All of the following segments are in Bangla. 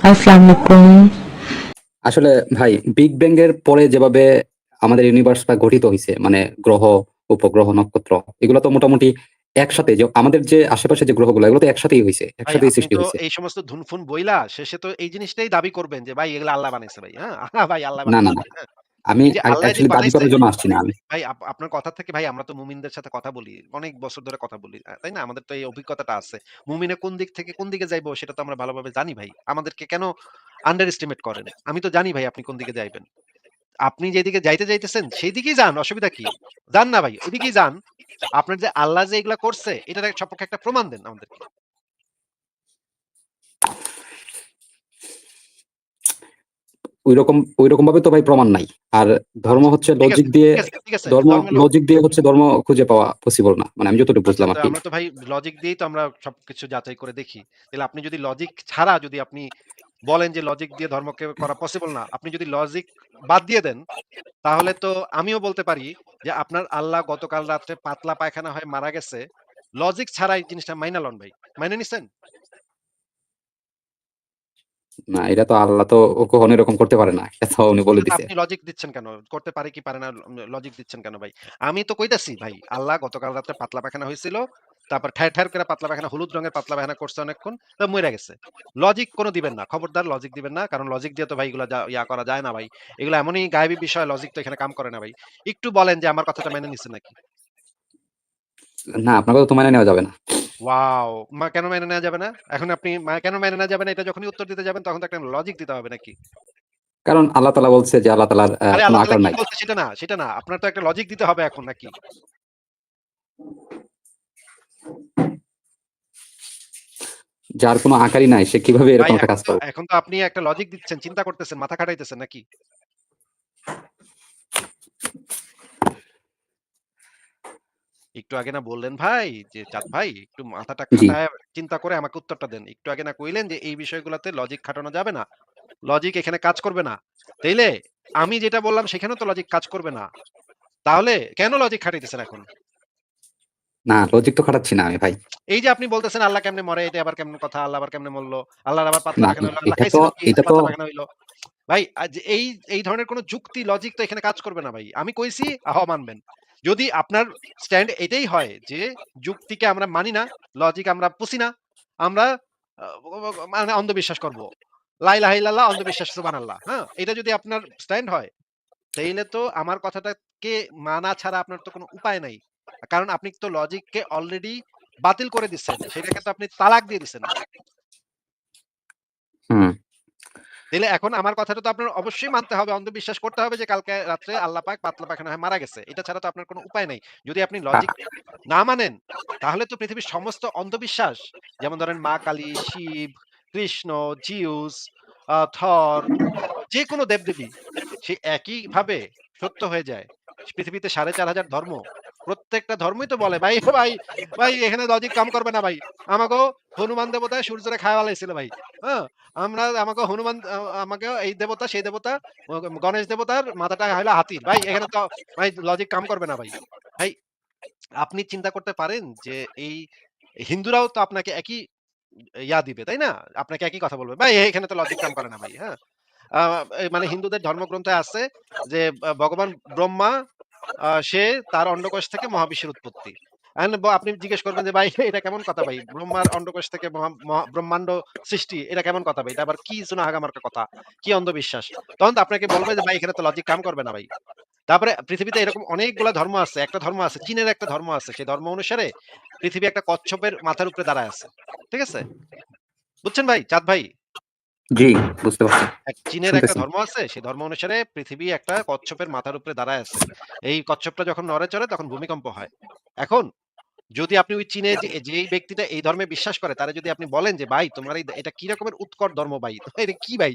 আসসালামু আলাইকুম। আসলে ভাই বিগ ব্যাং এর পরে যেভাবে আমাদের ইউনিভার্স টা গঠিত হয়েছে মানে গ্রহ উপগ্রহ নক্ষত্র এগুলো তো মোটামুটি একসাথে যে আমাদের যে আশেপাশে যে গ্রহগুলো এগুলো তো একসাথেই হয়েছে একসাথেই সৃষ্টি হয়েছে এই সমস্ত ধুনফুন বইলা শেষে তো এই জিনিসটাই দাবি করবেন যে ভাই এগুলো আল্লাহ বানাইছে ভাই হ্যাঁ? ভাই আল্লাহ না না না। আমি অ্যাকচুয়ালি দাবি করার জন্য আসছি না আমি। ভাই আপনার কথা থেকে ভাই আমরা তো মুমিনদের সাথে কথা বলি অনেক বছর ধরে কথা বলি তাই না? আমাদের তো এই অভিজ্ঞতাটা আছে। মুমিনে কোন দিক থেকে কোন দিকে যাইবো সেটা তো আমরা ভালোভাবে জানি ভাই। আমাদেরকে কেন আন্ডার এস্টিমেট করেন? আমি তো জানি ভাই আপনি কোন দিকে যাইবেন। আপনি যেদিকে যাইতে যাইতেছেন সেই দিকেই যান অসুবিধা কি? যান না ভাই ওইদিকেই যান। আপনার যে আল্লাহ যে এগুলা করছে এটার সপক্ষে একটা প্রমাণ দেন আমাদেরকে। ওইরকম ওইরকম ভাবে তো ভাই প্রমাণ নাই। আর ধর্ম আচ্ছা হচ্ছে লজিক দিয়ে ধর্ম লজিক দিয়ে হচ্ছে ধর্ম খুঁজে পাওয়া পসিবল না। মানে আমি যতটুকু বুঝলাম আর আমরা তো ভাই লজিক দিয়েই তো আমরা সবকিছু যাচাই করে দেখি। তাহলে আপনি যদি লজিক ছাড়া যদি আপনি বলেন যে লজিক দিয়ে ধর্মকে করা পসিবল না আপনি যদি লজিক বাদ দিয়ে দেন তাহলে তো আমিও বলতে পারি যে আপনার আল্লাহ গতকাল রাত্রে পাতলা পায়খানা হয়ে মারা গেছে। লজিক ছাড়া এই জিনিসটা মাইনা লন ভাই। মাইনে নিছেন? না এটা তো আল্লাহ তো ও কখনো এরকম করতে পারে না। এটা তো উনি বলে দিছে। আপনি লজিক দিচ্ছেন কেন? করতে পারে কি পারে না লজিক দিচ্ছেন কেন ভাই? আমি তো কইতাছি ভাই আল্লাহ গতকাল রাতে পাতলা পায়খানা হয়েছিল তারপর ঠের ঠের করে পাতলা পায়খানা হলুদ রঙের পাতলা পায়খানা করছে অনেকক্ষণ তো মরে গেছে। লজিক কোনো দিবেন না খবরদার লজিক দিবেন না কারণ লজিক দিয়ে তো ভাই এগুলো ইয়া করা যায় না ভাই। এগুলো এমনই গায়েবী বিষয় লজিক তো এখানে কাম করে না ভাই। একটু বলেন যে আমার কথাটা মেনে নিচ্ছে নাকি? না আপনার কথা তো মানে নেওয়া যাবে না। ওয়াও মা কেন মেনে নেওয়া যাবে না? এখন আপনি মা- কেন মেনে নেওয়া যাবে না? এটা যখনই উত্তর দিতে যাবেন তখন তো একটা লজিক দিতে হবে নাকি? কারণ আল্লাহ তালা বলছে যে আল্লাহ আরে কোনো আকার নাই। সেটা না সেটা না আপনার তো একটা লজিক দিতে হবে এখন নাকি? যার কোনো আকারই নাই সে কীভাবে এরকম একটা কাজ করবে? এখন তো আপনি একটা লজিক দিচ্ছেন চিন্তা করতেছেন মাথা খাটাইতেছেন নাকি? একটু আগে না বললেন ভাই যে চাঁদ ভাই একটু মাথাটা খাটায় চিন্তা করে আমাকে উত্তরটা দেন। একটু আগে না কইলেন যে এই বিষয়গুলোতে লজিক খাটানো যাবে না। লজিক এখানে কাজ করবে না। তাইলে আমি যেটা বললাম সেখানেও তো লজিক কাজ করবে না। তাহলে কেন লজিক খাটাইতেছেন এখন? না লজিক তো খাটাচ্ছি না আমি ভাই। এই যে আপনি বলতেছেন আল্লাহ কেমনে মরে এটা আবার কেমন কথা আল্লাহ আবার কেমনে মরলো আল্লাহর আবার পাতলা না পায়খানা হলো আল্লাহ এটা তো কি এই যে এটা তো পাতলা হইল। ভাই এই এই ধরনের কোনো যুক্তি লজিক তো এখানে কাজ করবে না ভাই। আমি কইছি আহ মানবেন। যদি আপনার স্ট্যান্ড এটাই হয় যে যুক্তিকে আমরা মানি না লজিক আমরা পুষি না, আমরা মানে অন্ধবিশ্বাস করব। লাইলা হাইলাল্লাহ অন্ধবিশ্বাস, সুবহানাল্লাহ। হ্যাঁ এটা যদি আপনার স্ট্যান্ড হয়, তাইলে তো আমার কথাটাকে মানা ছাড়া আপনার তো কোনো উপায় নাই। কারণ আপনি তো লজিককে অলরেডি বাতিল করে দিচ্ছেন, সেটাকে তো আপনি তালাক দিয়ে দিচ্ছেন। হুম। তাহলে এখন আমার কথাটা তো আপনার অবশ্যই মানতে হবে অন্ধবিশ্বাস করতে হবে যে কালকে রাত্রে আল্লাহ পাক পাতলা পায়খানা হয়ে মারা গেছে। এটা ছাড়া তো আপনার কোনো উপায় নাই। যদি আপনি লজিক না মানেন তাহলে তো পৃথিবীর সমস্ত অন্ধবিশ্বাস যেমন ধরেন মা কালী শিব কৃষ্ণ জিউস থর যে কোনো দেবদেবী সে একই ভাবে সত্য হয়ে যায়। পৃথিবীতে সাড়ে চার হাজার ধর্ম। প্রত্যেকটা ধর্মই তো বলে, ভাই ভাই ভাই, এখানে লজিক কাম করবে না ভাই। আমাকে হনুমান দেবতা সূর্যরে খাওয়া লাইছিল ভাই হ্যাঁ? আমরা, আমাকে হনুমান, আমাকে এই দেবতা, সেই দেবতা, গণেশ দেবতার মাথাটা হইল হাতির ভাই, এখানে তো, ভাই লজিক কাম করবে না ভাই। ভাই, আপনি চিন্তা করতে পারেন যে এই হিন্দুরাও তো আপনাকে একই ইয়া দিবে, তাই না? আপনাকে একই কথা বলবে। ভাই, এখানে তো লজিক কাম করে না ভাই হ্যাঁ? মানে হিন্দুদের ধর্মগ্রন্থে আছে যে ভগবান ব্রহ্মা সে তার অন্ডকোষ থেকে মহাবিশ্বের উৎপত্তি। আপনি জিজ্ঞেস করবেন যে, ভাই, এটা কেমন কথা ভাই? ব্রহ্মার অন্ডকোষ থেকে ব্রহ্মাণ্ড সৃষ্টি, এটা কেমন কথা ভাই? আবার কি শোনা হাগামার্কা কথা? কি অন্ধবিশ্বাস? তখন তো আপনাকে বলবে যে, ভাই, এখানে তো লজিক কাম করবে না ভাই। তারপরে পৃথিবীতে এরকম অনেকগুলা ধর্ম আছে, একটা ধর্ম আছে, চীনের একটা ধর্ম আছে, সেই ধর্ম অনুসারে পৃথিবী একটা কচ্ছপের মাথার উপরে দাঁড়ায় আছে। ঠিক আছে? বুঝছেন ভাই? চাঁদ ভাই? জি বুঝতে পারছি। চীনের একটা ধর্ম আছে সেই ধর্ম অনুসারে পৃথিবী একটা কচ্ছপের মাথার উপরে দাঁড়ায় আছে। এই কচ্ছপটা যখন নড়ে চড়ে তখন ভূমিকম্প হয়। এখন যদি আপনি ওই চীনে যে ব্যক্তিটা এই ধর্মে বিশ্বাস করে তারা যদি আপনি বলেন যে ভাই তোমার এটা কি রকমের উৎকট ধর্ম ভাই? এটা কি ভাই?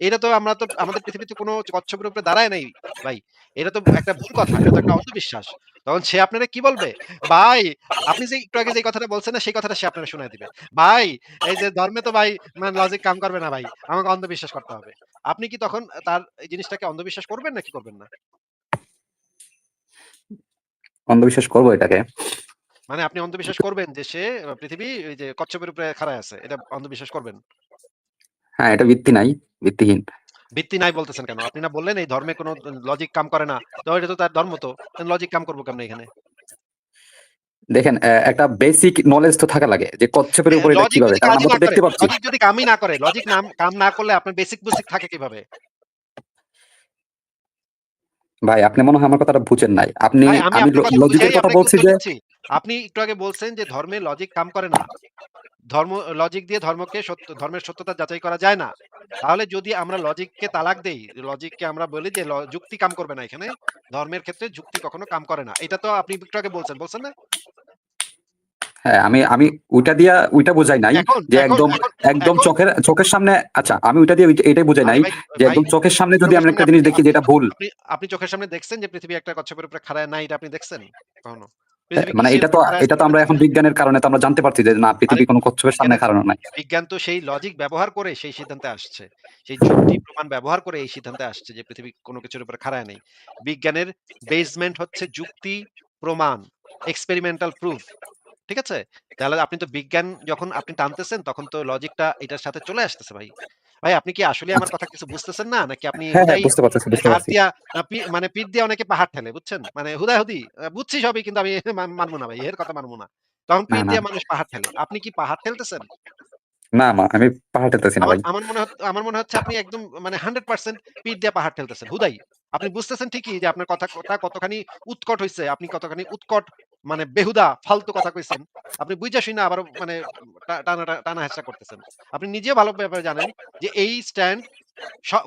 এটা তো আমরা তো আমাদের পৃথিবীতে কোনো কচ্ছপের উপরে দাঁড়ায় নাই ভাই। এটা তো একটা ভুল কথা এটা তো একটা অন্ধবিশ্বাস। তখন সে আপনারা কি বলবে? ভাই আপনি যে একটু আগে যে কথাটা বলছেন না সেই কথাটা সে আপনারা শোনায় দিবে। ভাই এই যে ধর্মে তো ভাই মানে লজিক কাম করবে না ভাই আমাকে অন্ধবিশ্বাস করতে হবে। আপনি কি তখন তার এই জিনিসটাকে অন্ধবিশ্বাস করবেন নাকি করবেন না? অন্ধবিশ্বাস করব এটাকে। মানে আপনি অন্ধবিশ্বাস করবেন যে সে পৃথিবী ওই যে কচ্ছপের উপরে খাড়ায় আছে এটা অন্ধবিশ্বাস করবেন হ্যাঁ, এটা ভিত্তি নাই, ভিত্তিহীন। ভিত্তি নাই বলতেছেন কেন? আপনি না বললেন এই ধর্মে কোনো লজিক কাম করে না। তো এটা তো তার ধর্ম তো। লজিক কাম করব কেমনে এখানে? দেখেন একটা বেসিক নলেজ তো থাকা লাগে যে কচ্ছপের হ্যাঁ, উপরে এটা কীভাবে? কারণ আমরা তো দেখতে পাচ্ছি। লজিক যদি কামই না করে, লজিক নাম কাম না করলে আপনার বেসিক বুসিক থাকে কীভাবে? ভাই আপনি মনে হয় আমার কথাটা বুঝেন নাই। আপনি আমি লজিকের কথা বলছি যে। আপনি একটু আগে বলছেন যে ধর্মে লজিক কাম করে না। ধর্ম লজিক দিয়ে ধর্মকে সত্য ধর্মের সত্যতা যাচাই করা যায় না। তাহলে যদি আমরা লজিককে তালাক দেই, লজিককে আমরা বলি যে যুক্তি কাম করবে না এখানে। ধর্মের ক্ষেত্রে যুক্তি কখনো কাম করে না। এটা তো আপনি একটু আগে বলছেন, বলছেন না? হ্যাঁ, আমি আমি ওইটা দিয়া ওইটা বুঝাই নাই যে একদম একদম চোখের চোখের সামনে আচ্ছা আমি ওইটা দিয়ে এটাই বুঝাই নাই যে একদম চোখের সামনে যদি চোখের আমি একটা জিনিস দেখি যে এটা ভুল আপনি আপনি চোখের সামনে দেখছেন যে পৃথিবী একটা কচ্ছপের উপরে খাড়ায় নাই এটা আপনি দেখছেন কখনো? মানে এটা তো এটা তো আমরা এখন বিজ্ঞানের কারণে তো আমরা জানতে পারছি যে না পৃথিবী কোনো কচ্ছপের সামনে কারণ নাই। বিজ্ঞান তো সেই লজিক ব্যবহার করে সেই সিদ্ধান্তে আসছে। সেই যুক্তি প্রমাণ ব্যবহার করে এই সিদ্ধান্তে আসছে যে পৃথিবী কোনো কিছুর উপরে খাড়ায় নেই বিজ্ঞানের বেসমেন্ট হচ্ছে যুক্তি, প্রমাণ, এক্সপেরিমেন্টাল প্রুফ। ঠিক আছে? তাহলে আপনি তো বিজ্ঞান যখন আপনি টানতেছেন তখন তো লজিকটা এটার সাথে চলে আসতেছে ভাই। ভাই আপনি কি আসলেই আমার আচ্ছা। কথা কিছু বুঝতেছেন না? নাকি আপনি হ্যাঁ, হ্যাঁ হুদাই বুঝতে পারতেছি, বুঝতে ঘাড় পারছি। দিয়া আ পি মানে পিঠ দিয়ে অনেকে পাহাড় ঠেলে বুঝছেন? মানে হুদাহুদি আ বুঝছি সবই কিন্তু আমি মান মানব না ভাই। এর কথা মানব না। তখন না, পিঠ না। দিয়ে মানুষ পাহাড় ঠেলে। আপনি কি পাহাড় ঠেলতেছেন? না, মা আমি পাহাড় ঠেলতেছি না আমার ভাই। আমার মনে হত আমার মনে হচ্ছে আপনি একদম মানে 100% পিঠ দিয়ে পাহাড় ঠেলতেছেন, হুদাই। আপনি বুঝতেছেন ঠিকই যে আপনার কথা কথা কতখানি উৎকট হয়েছে আপনি কতখানি উৎকট মানে বেহুদা, ফালতু কথা কইছেন। আপনি বুইঝা না আবার মানে টানা টানা হেসা করতেছেন। আপনি নিজে ভালো ব্যাপারে জানেন যে এই স্ট্যান্ড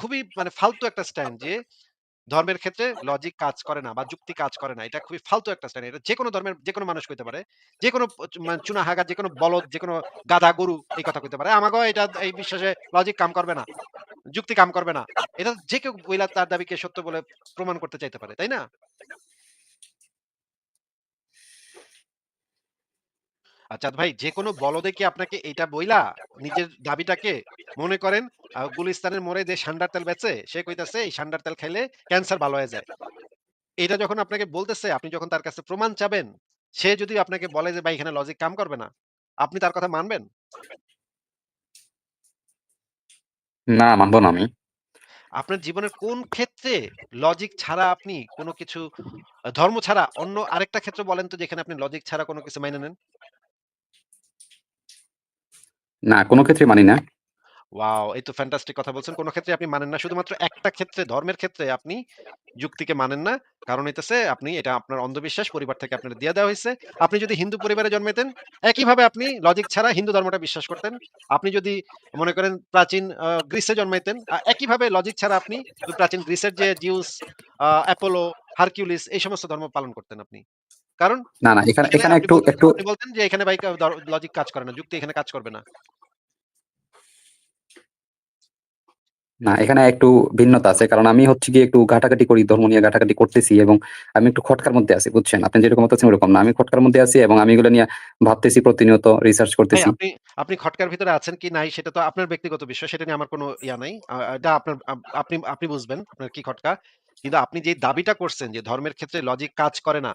খুবই মানে ফালতু একটা স্ট্যান্ড যে ধর্মের ক্ষেত্রে লজিক কাজ করে না বা যুক্তি কাজ করে না। এটা খুবই ফালতু একটা স্ট্যান্ড। এটা যে কোনো ধর্মের যে কোনো মানুষ কইতে পারে। যে কোনো চুনা হাগা যে কোনো বলদ, যে কোনো গাধা, গরু এই কথা কইতে পারে। আমাকেও এটা এই বিশ্বাসে লজিক কাম করবে না। যুক্তি কাম করবে না। এটা যে কেউ বইলা তার দাবিকে সত্য বলে প্রমাণ করতে চাইতে পারে। তাই না? আচ্ছা ভাই যেকোনো বলদে কি আপনাকে এইটা বইলা নিজের দাবিটাকে মনে করেন গুলিস্তানের মোড়ে যে সান্ডার তেল বেচে সে কইতাছে এই সান্ডার তেল খাইলে ক্যান্সার ভালো হয়ে যায়। এটা যখন আপনাকে বলতেছে আপনি যখন তার কাছে প্রমাণ চাবেন, সে যদি আপনাকে বলে যে ভাই এখানে লজিক কাম করবে না, আপনি তার কথা মানবেন? না, মানব না আমি। আপনার জীবনের কোন ক্ষেত্রে লজিক ছাড়া আপনি কোনো কিছু ধর্ম ছাড়া অন্য আরেকটা ক্ষেত্র বলেন তো যেখানে আপনি লজিক ছাড়া কোনো কিছু মাইনে নেন? না, কোন ক্ষেত্রেই মানি না। ওয়াও! এই তো ফ্যান্টাস্টিক কথা বলছেন। কোন ক্ষেত্রে আপনি মানেন না। শুধুমাত্র একটা ক্ষেত্রে ধর্মের ক্ষেত্রে আপনি যুক্তিকে মানেন না। কারণ আপনি এটা আপনার অন্ধবিশ্বাস পরিবার থেকে আপনার দিয়ে দেওয়া। আপনি যদি হিন্দু পরিবারে জন্মাইতেন, একইভাবে আপনি লজিক ছাড়া হিন্দু ধর্মটা বিশ্বাস করতেন। আপনি যদি মনে করেন প্রাচীন আ গ্রিসে জন্মাইতেন, আ একইভাবে লজিক ছাড়া আপনি প্রাচীন গ্রিসের যে জিউস, অ্যাপোলো, হারকিউলিস এই সমস্ত ধর্ম পালন করতেন আপনি। কারণ না, না এখানে এখানে একটু একটু বলতেন যে এখানে ভাই লজিক কাজ করে না। যুক্তি এখানে কাজ করবে না। না, এখানে একটু ভিন্নতা আছে। কারণ আমি হচ্ছে গিয়ে একটু ঘাটাঘাটি করি, ধর্ম নিয়ে ঘাটাঘাটি করতেছি এবং আমি একটু খটকার মধ্যে আছি, বুঝছেন? আপনি যেরকম ওরকম না। আমি খটকার মধ্যে আছি এবং আমি এগুলো নিয়ে ভাবতেছি প্রতিনিয়ত রিসার্চ করতেছি। আপনি আপনি খটকার ভিতরে আছেন কি নাই সেটা তো আপনার ব্যক্তিগত বিষয়। সেটা নিয়ে আমার কোন ইয়া নাই। এটা আপনার আপনি আপনি বুঝবেন আপনার কি খটকা। কিন্তু আপনি যে দাবিটা করছেন যে ধর্মের ক্ষেত্রে লজিক কাজ করে না।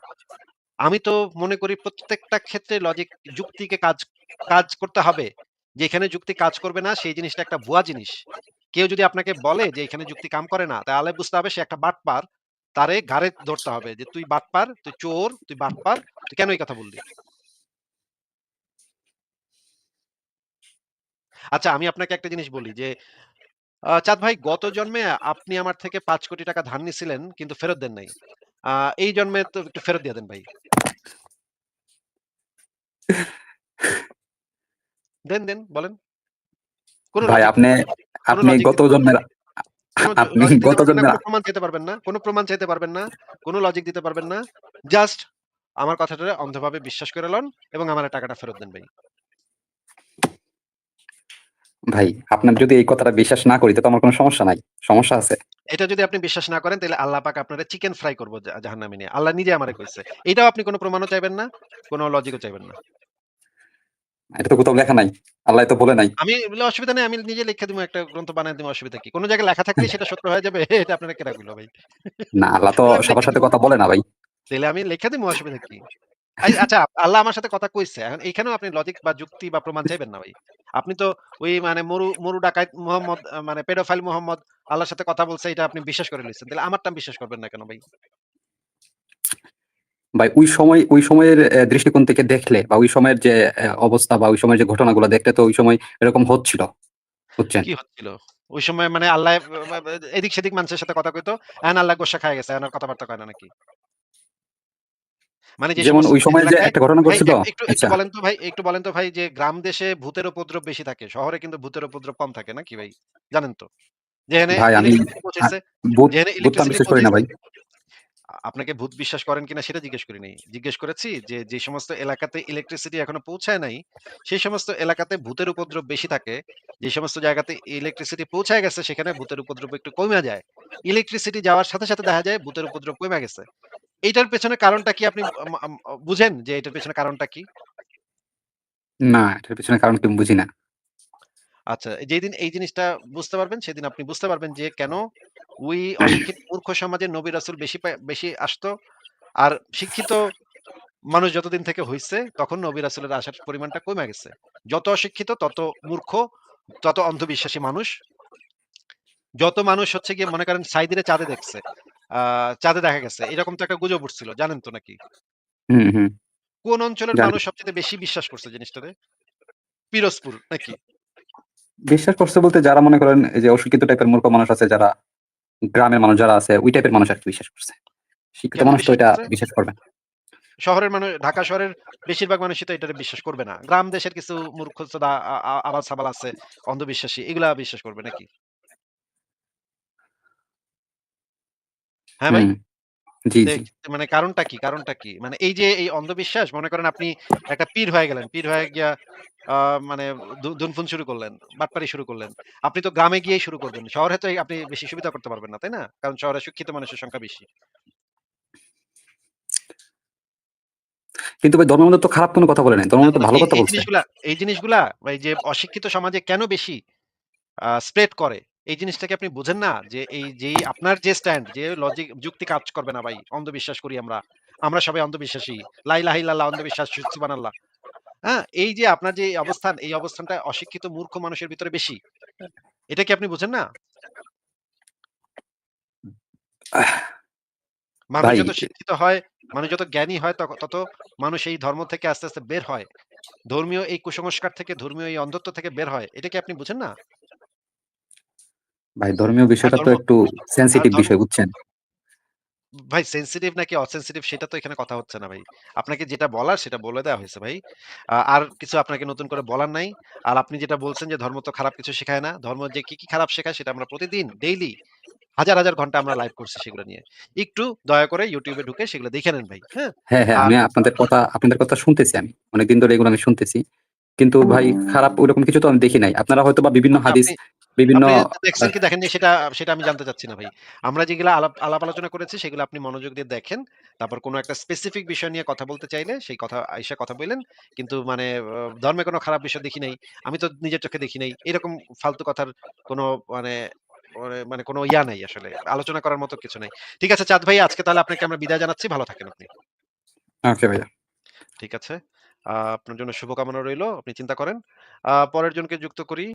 আমি তো মনে করি প্রত্যেকটা ক্ষেত্রে লজিক যুক্তিকে কাজ কাজ করতে হবে। যেখানে যুক্তি কাজ করবে না সেই জিনিসটা একটা ভুয়া জিনিস। কেউ যদি আপনাকে বলে যে এখানে যুক্তি কাম করে না, তাহলে বুঝতে হবে সে একটা বাটপার। তারে ঘাড়ে ধরতে হবে যে তুই বাটপার, তুই চোর, তুই বাটপার, তুই কেন এই কথা বললি? আচ্ছা আমি আপনাকে একটা জিনিস বলি যে চাঁদ ভাই গত জন্মে আপনি আমার থেকে পাঁচ কোটি টাকা ধার নিছিলেন কিন্তু ফেরত দেন নাই। এই জন্মে তো একটু ফেরত দিয়ে দেন ভাই। দেন, দেন বলেন। ভাই আপনি আপনি গত জন্মের আপনি গত জন্মের প্রমাণ চাইতে পারবেন না, কোন প্রমাণ চাইতে পারবেন না, কোন লজিক দিতে পারবেন না। জাস্ট আমার কথাটারে অন্ধভাবে বিশ্বাস করে লন এবং আমারে টাকাটা ফেরত দেন ভাই। ভাই, আপনার যদি এই কথাটা বিশ্বাস না করি তো আমার কোন সমস্যা নাই। সমস্যা আছে? এটা যদি আপনি বিশ্বাস না করেন তাহলে আল্লাহ পাক আপনারে চিকেন ফ্রাই করব জা জাহান্নামে নিয়ে। আল্লাহ নিজে আমারে কইছে। এটাও আপনি কোন প্রমাণও চাইবেন না, কোন লজিকও চাইবেন না। এটা তো কোথাও লেখা নাই। আল্লাহ তো বলে নাই। আমি বলে অসুবিধা নেই। আমি নিজে লিখে দিমু একটা গ্রন্থ বানায় দিমু অসুবিধা কি? কোন জায়গায় লেখা থাকলে সেটা সত্য হয়ে যাবে এটা আপনারা কেডা কইলো ভাই? না, আল্লাহ তো সবার সাথে কথা বলে না ভাই। তাহলে আমি লিখে দিমু অসুবিধা কি? আই আচ্ছা আল্লাহ আমার সাথে কথা কইছে। এখন এইখানেও আপনি লজিক বা যুক্তি বা প্রমাণ চাইবেন না ভাই। আপনি তো ওই মানে মরু, মরু ডাকাইত মোহাম্মদ মানে পেডোফাইল মোহাম্মদ আল্লাহর সাথে কথা বলছে এটা আপনি বিশ্বাস করে। তাহলে আমারটা বিশ্বাস করবেন না কেন ভাই? ভাই ওই সময় ওই সময়ের দৃষ্টিকোণ থেকে দেখলে বা ওই সময়ের যে অবস্থা বা ওই সময়ের যে ঘটনাগুলো দেখলে তো ওই সময় এরকম হচ্ছিল। বুঝছেন? কি হচ্ছিল? ওই সময় মানে আল্লাহ এদিক সেদিক মানুষের সাথে কথা কইতো। এখন আল্লাহ গোস্বা খায়া গেছে। এখন কথাবার্তা কয় না নাকি? মানে যেমন ওই সময় যে একটা ঘটনা ঘটছিল একটু, আচ্ছা। বলেন তো ভাই একটু বলেন তো ভাই যে গ্রাম দেশে ভূতের উপদ্রব বেশি থাকে। শহরে কিন্তু ভূতের উপদ্রব কম থাকে নাকি ভাই? জানেন তো? যেখানে আপনাকে ভূত বিশ্বাস করেন কিনা সেটা জিজ্ঞেস করি নাই। জিজ্ঞেস করেছি যে, যে সমস্ত এলাকাতে ইলেকট্রিসিটি এখনও পৌঁছায় নাই, সেই সমস্ত এলাকাতে ভূতের উপদ্রব বেশি থাকে। যে সমস্ত জায়গাতে ইলেকট্রিসিটি পৌঁছায় গেছে সেখানে ভূতের উপদ্রব একটু কমে যায়। ইলেকট্রিসিটি যাওয়ার সাথে, সাথে দেখা যায় ভূতের উপদ্রব কমে গেছে। এইটার পেছনে কারণটা কি আপনি বুঝেন যে এটার পেছনে কারণটা কি? না, এটার পেছনে কারণ কি বুঝি না। আচ্ছা, যেদিন এই জিনিসটা বুঝতে পারবেন সেদিন আপনি বুঝতে পারবেন যে কেন ওই অশিক্ষিত মূর্খ সমাজে নবী রাসূল বেশি বেশি আসতো। আর শিক্ষিত মানুষ যতদিন থেকে হইছে তখন নবী রাসূলের আসার পরিমাণটা কমে গেছে। যত অশিক্ষিত তত মূর্খ, তত অন্ধবিশ্বাসী মানুষ। যত মানুষ হচ্ছে গিয়ে মনে করেন সাইদিরে চাঁদে দেখছে। চাঁদে দেখা গেছে। এরকম তো একটা গুজব উঠছিল। জানেন তো নাকি? কোন অঞ্চলের মানুষ সবচাইতে বেশি বিশ্বাস করছে জিনিসটারে? পিরোজপুর নাকি? বিশ্বাস করছে বলতে যারা মনে করেন যে অশিক্ষিত টাইপের মূর্খ মানুষ আছে যারা গ্রামের মানুষ যারা আছে ওই টাইপের মানুষ আরকি বিশ্বাস করছে। শিক্ষিত মানুষ তো এটা বিশ্বাস করবে শহরের মানুষ ঢাকা শহরের বেশিরভাগ মানুষই তো এটারে বিশ্বাস করবে না। গ্রাম দেশের কিছু মূর্খচোদা আ আ আবাল-সাবাল আছে, অন্ধবিশ্বাসী এগুলা বিশ্বাস করবে নাকি? হ্যাঁ ভাই? হুম। জি, জি। মানে কারণটা কি? কারণটা কি? মানে এই যে এই অন্ধবিশ্বাস মনে করেন আপনি একটা পীর হয়ে গেলেন। পীর হয়ে গিয়া আ মানে দু দুনফুন শুরু করলেন, বাটপারি শুরু করলেন। আপনি তো গ্রামে গিয়েই শুরু করবেন। শহরে তো এই আপনি বেশি সুবিধা করতে পারবেন না, তাই না? কারণ শহরে শিক্ষিত মানুষের সংখ্যা বেশি। কিন্তু ভাই ধর্মের মধ্যে তো খারাপ কোনো কথা বলে নাই। ধর্মের না, মধ্যে ভালো এই কথা এই বলছে। জিনিসগুলা এই জিনিসগুলা এই যে অশিক্ষিত সমাজে কেন বেশি স্প্রেড করে? এই জিনিসটা কি আপনি বুঝেন না? যে এই যেই আপনার যে স্ট্যান্ড যে লজিক যুক্তি কাজ করবে না ভাই। অন্ধবিশ্বাস করি আমরা। আমরা সবাই অন্ধবিশ্বাসী। লা ইলাহা ইল্লাল্লাহ অন্ধবিশ্বাস সুবহানাল্লাহ। হ্যাঁ? এই যে আপনার যে অবস্থান, এই অবস্থানটা অশিক্ষিত মূর্খ মানুষের ভিতরে বেশি। এটা কি আপনি বুঝেন না? মানুষ যত শিক্ষিত হয়, মানুষ যত জ্ঞানী হয় তত মানুষ এই ধর্ম থেকে আস্তে, আস্তে বের হয়। ধর্মীয় এই কুসংস্কার থেকে, ধর্মীয় এই অন্ধত্ব থেকে বের হয়। এটা কি আপনি বুঝেন না? ভাই ধর্মীয় বিষয়টা তো একটু সেনসিটিভ বিষয় বুঝছেন? ভাই সেনসিটিভ নাকি অসেনসিটিভ সেটা তো এখানে কথা হচ্ছে না ভাই। আপনাকে যেটা বলার সেটা বলে দেওয়া হয়েছে ভাই। আর কিছু আপনাকে নতুন করে বলার নাই। আর আপনি যেটা বলছেন যে ধর্ম তো খারাপ কিছু শেখায় না। ধর্ম যে কি, কি খারাপ শেখায় সেটা আমরা প্রতিদিন ডেইলি হাজার, হাজার ঘণ্টা আমরা লাইভ করছি সেগুলো নিয়ে। একটু দয়া করে ইউটিউবে ঢুকে সেগুলো দেখে নেন ভাই। হ্যাঁ? হ্যাঁ, হ্যাঁ, আমি আপনাদের কথা আপনাদের কথা শুনতেছি আমি। অনেকদিন ধরে এগুলো আমি শুনতেছি। কিন্তু ভাই খারাপ ওরকম কিছু তো আমি দেখি নাই। আপনারা হয়তো বা বিভিন্ন হাদিস, বিভিন্ন দেখছেন কি দেখেননি সেটা সেটা আমি জানতে চাচ্ছি না ভাই। আমরা যেগুলা আলাপ আলোচনা করেছি সেগুলো আপনি মনোযোগ দিয়ে দেখেন। তারপর কোন একটা স্পেসিফিক বিষয় নিয়ে কথা বলতে চাইলে সেই কথা আইসা কথা বইলেন। কিন্তু মানে ধর্মে কোনো খারাপ বিষয় দেখি নাই। আমি তো নিজের চোখে দেখি নাই। এরকম ফালতু কথার কোন মানে মানে মানে কোন ইয়া নাই আসলে। আলোচনা করার মতো কিছু নাই। ঠিক আছে চাঁদ ভাই আজকে তাহলে আপনাকে আমরা বিদায় জানাচ্ছি। ভালো থাকেন আপনি। ওকে ভাইয়া। ঠিক আছে। আপনার জন্য শুভকামনা রইল। আপনি চিন্তা করেন। পরের জনকে যুক্ত করি।